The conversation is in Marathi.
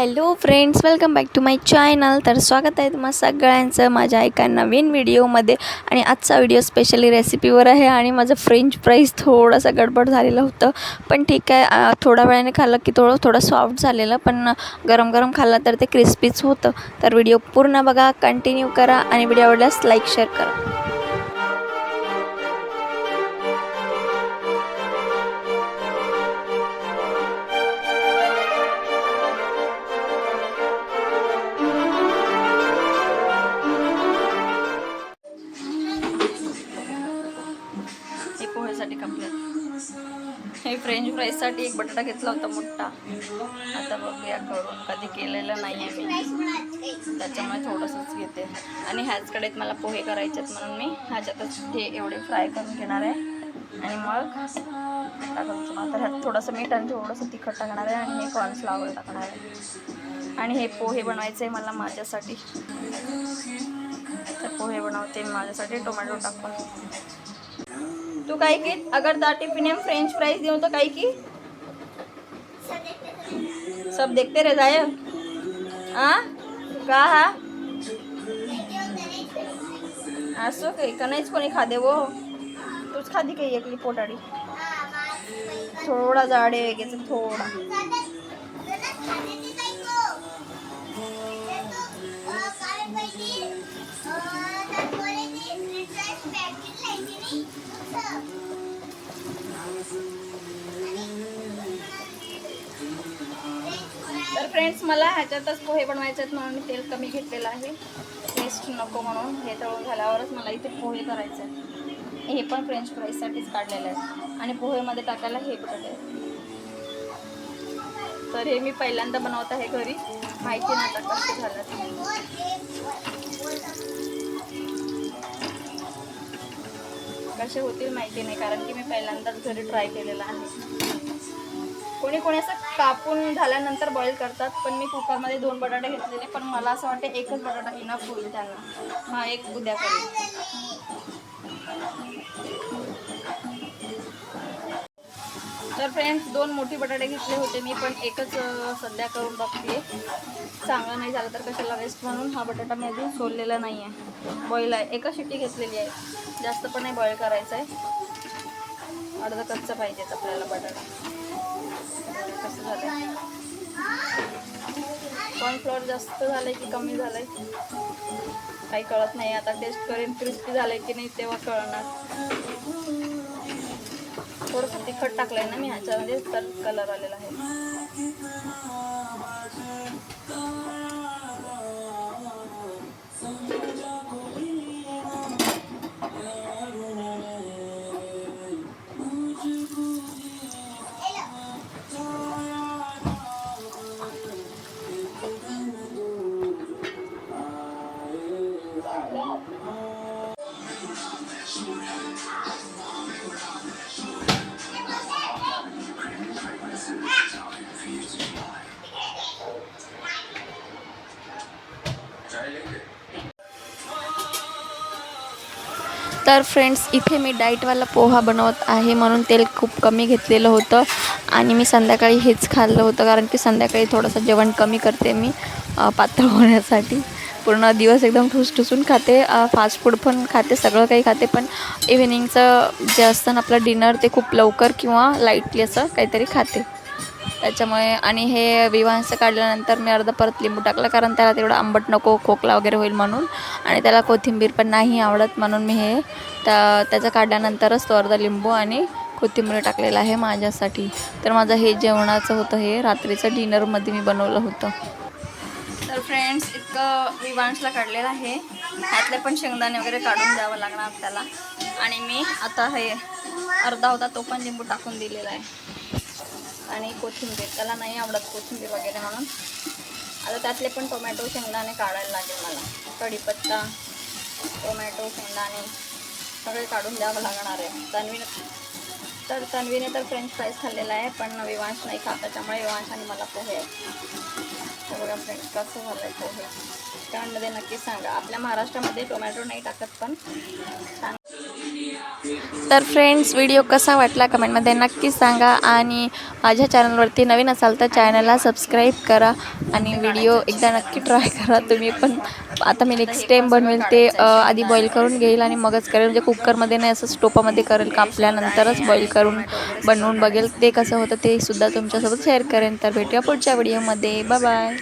Hello friends welcome back to my channel. तर स्वागत आहे तुम्हा सगळ्यांचं माझ्या एका नवीन व्हिडिओमध्ये. आणि आजचा व्हिडिओ स्पेशली रेसिपीवर आहे आणि माझं फ्रेंच फ्राईज थोडंसं गडबड झालेलं होतं. पण ठीक आहे थोडा थोड्या वेळाने खाल्लं की थोडं थोडं सॉफ्ट झालेलं पण गरम गरम खाल्लं तर ते क्रिस्पीच होतं. तर व्हिडिओ पूर्ण बघा कंटिन्यू करा आणि व्हिडिओ आवडल्यास लाईक शेअर करा. हे फ्रेंच फ्राईजसाठी एक बटाटा घेतला होता मोठा. आता बघूया करून. कधी केलेलं नाही आहे मी. त्याच्यामुळे थोडंसंच घेते. आणि ह्याचकडे मला पोहे करायचे आहेत म्हणून मी. ह्याच्यातच हे एवढे फ्राय करून घेणार आहे. आणि मग टाकायचं तर ह्यात थोडंसं मीठ आणि थोडंसं तिखट टाकणार आहे आणि हे कॉर्नफ्लावर टाकणार आहे. आणि हे पोहे बनवायचे आहे मला माझ्यासाठी. तर पोहे बनवते माझ्यासाठी. टोमॅटो टाकून. तू काय की अगर दा टिफिन में फ्रेंच फ्राइज दूँ तो काय की? सब देखते रह जाए। हाँ? का हा? असं काही का नाहीच कोणी खादे वो। तूच खादी काही एकली पोटाडी थोडा जाडे वेगेच थोडा। तर फ्रेंड्स मला ह्याच्यातच पोहे बनवायचे आहेत म्हणून मी तेल कमी घेतलेलं आहे. टेस्ट नको म्हणून हे तळून झाल्यावरच मला इथे पोहे करायचे आहेत. हे पण फ्रेंच फ्राईजसाठीच काढलेलं आहे आणि पोहेमध्ये टाकायला हे बटाटे आहेत. तर हे मी पहिल्यांदा बनवत आहे घरी. माहिती नाही आता कसं झालं कसे होतील माहिती नाही कारण की मी पहिल्यांदाच घरी ट्राय केलेला आहे. कोणी कोणी असं कापून झाल्यानंतर बॉईल करतात पण मी कुकरमध्ये दोन बटाटे घेतलेले पण मला असं वाटतं एकच बटाटा इनफ होईल त्यांना. हा एक उद्या करेल. तर फ्रेंड्स दोन मोठे बटाटे घेतले होते मी पण एकच सध्या करून बघते. चांगलं नाही झालं तर कशाला वेस्ट म्हणून हा बटाटा मी अजून सोललेला नाही आहे बॉईल आहे. एका शिट्टी घेतलेली आहे. जास्त पण नाही बॉईल करायचं आहे. अर्धा कच्चा पाहिजेत आपल्याला बटाटा. कसं झालं कॉर्नफ्लॉवर जास्त झालं की कमी झालंय? काही कळत नाही. आता टेस्ट करेन क्रिस्पी झालं की नाही तेव्हा कळणार. थोडंसं तिखट टाकलंय ना मी ह्याच्यामध्ये तर कलर आलेला आहे. तर फ्रेंड्स इथे मी डाईटवाला पोहा बनवत आहे म्हणून तेल खूप कमी घेतलेलं होतं आणि मी संध्याकाळी हेच खाल्लं होतं कारण की संध्याकाळी थोडंसं जेवण कमी करते मी पातळ होण्यासाठी. पूर्ण दिवस एकदम ठुसठुसून खाते फास्ट फूड पण खाते सगळं काही खाते पण इव्हिनिंगचं जे असतं ना आपलं डिनर ते खूप लवकर किंवा लाईटली असं काहीतरी खाते. त्याच्यामुळे आणि हे विवाहांचं काढल्यानंतर मी अर्धा परत लिंबू टाकला कारण त्याला तेवढं आंबट नको खोकला वगैरे होईल म्हणून. आणि त्याला कोथिंबीर पण नाही आवडत म्हणून मी हे त्या त्याचं काढल्यानंतरच तो अर्धा लिंबू आणि कोथिंबीर टाकलेला आहे माझ्यासाठी. तर माझं हे जेवणाचं होतं हे रात्रीचं डिनरमध्ये मी बनवलं होतं. तर फ्रेंड्स इतकं विवांशला काढलेलं आहे. ह्यातले पण शेंगदाणे वगैरे काढून द्यावं लागणार त्याला. आणि मी आता हे अर्धा होता तो पण लिंबू टाकून दिलेला आहे. आणि कोथिंबीर. त्याला नाही आवडत कोथिंबीर वगैरे म्हणून. आता त्यातले पण टोमॅटो शेंगदाणे काढायला लागेल मला. कढीपत्ता टोमॅटो शेंगदाणे सगळे काढून द्यावं लागणार आहे. तन्वीने तर तन्वीने तर फ्रेंच फ्राईज खाल्लेला आहे पण विवांश नाही खात त्याच्यामुळे विवांश आणि मला पोहे आहे फ्रेंच बघा कसं झालं आहे पोहे. त्यामध्ये नक्की सांगा. आपल्या महाराष्ट्रामध्ये टोमॅटो नाही टाकत पण. छान तर फ्रेंड्स व्हिडिओ कसा वाटला कमेंटमध्ये नक्की सांगा आणि माझ्या चॅनलवरती नवीन असाल तर चॅनलला सबस्क्राईब करा आणि व्हिडिओ एकदा नक्की ट्राय करा. तुम्ही पण आता मी नेक्स्ट टाईम बनवेल ते आधी बॉईल करून घेईल आणि मगच करेल. म्हणजे कुकरमध्ये नाही असं स्टोपामध्ये करेल कापल्यानंतरच बॉईल करून बनवून बघेल. ते कसं होतं ते सुद्धा तुमच्यासोबत शेअर करेन. तर भेटूया पुढच्या व्हिडिओमध्ये बाय बाय